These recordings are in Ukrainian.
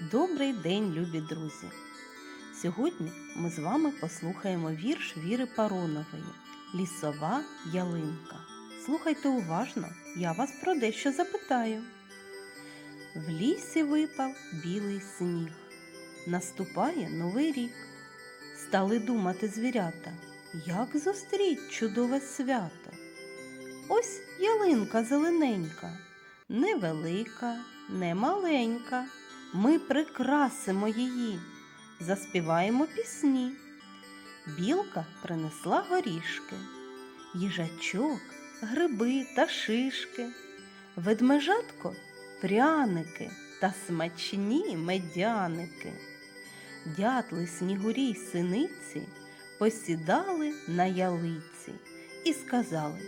Добрий день, любі друзі! Сьогодні ми з вами послухаємо вірш Віри Паронової Лісова ялинка. Слухайте уважно, я вас про дещо запитаю. В лісі випав білий сніг. Наступає новий рік. Стали думати звірята, як зустріть чудове свято. Ось ялинка зелененька, невелика, не маленька. Ми прикрасимо її, заспіваємо пісні. Білка принесла горішки, їжачок, гриби та шишки, ведмежатко пряники та смачні медяники. Дятли, снігурі й синиці посідали на ялиці і сказали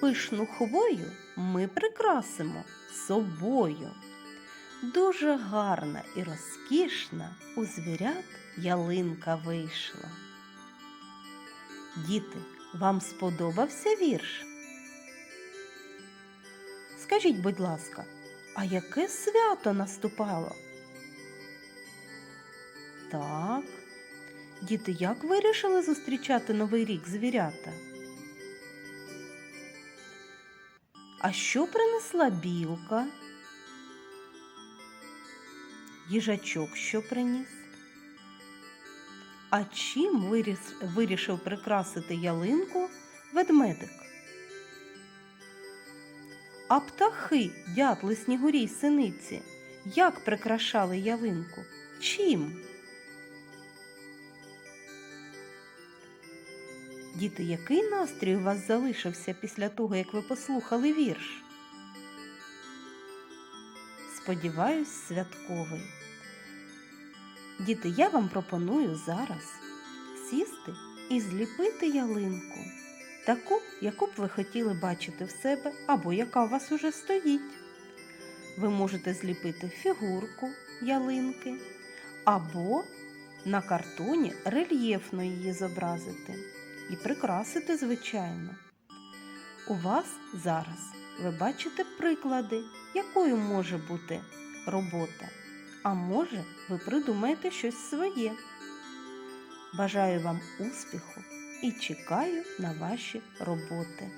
Пишну хвою ми прикрасимо собою. Дуже гарна і розкішна у звірят ялинка вийшла. Діти, вам сподобався вірш? Скажіть, будь ласка, а яке свято наступало? Так. Діти, як вирішили зустрічати Новий рік звірята? А що принесла білка? Їжачок що приніс? А чим виріс, вирішив прикрасити ялинку ведмедик? А птахи, дятли, снігурі синиці, як прикрашали ялинку? Чим? Діти, який настрій у вас залишився після того, як ви послухали вірш? Сподіваюсь, святковий. Діти, я вам пропоную зараз сісти і зліпити ялинку, таку, яку б ви хотіли бачити в себе або яка у вас уже стоїть. Ви можете зліпити фігурку ялинки або на картоні рельєфно її зобразити і прикрасити, звичайно. У вас зараз ви бачите приклади, якою може бути робота. А може, ви придумаєте щось своє. Бажаю вам успіху і чекаю на ваші роботи.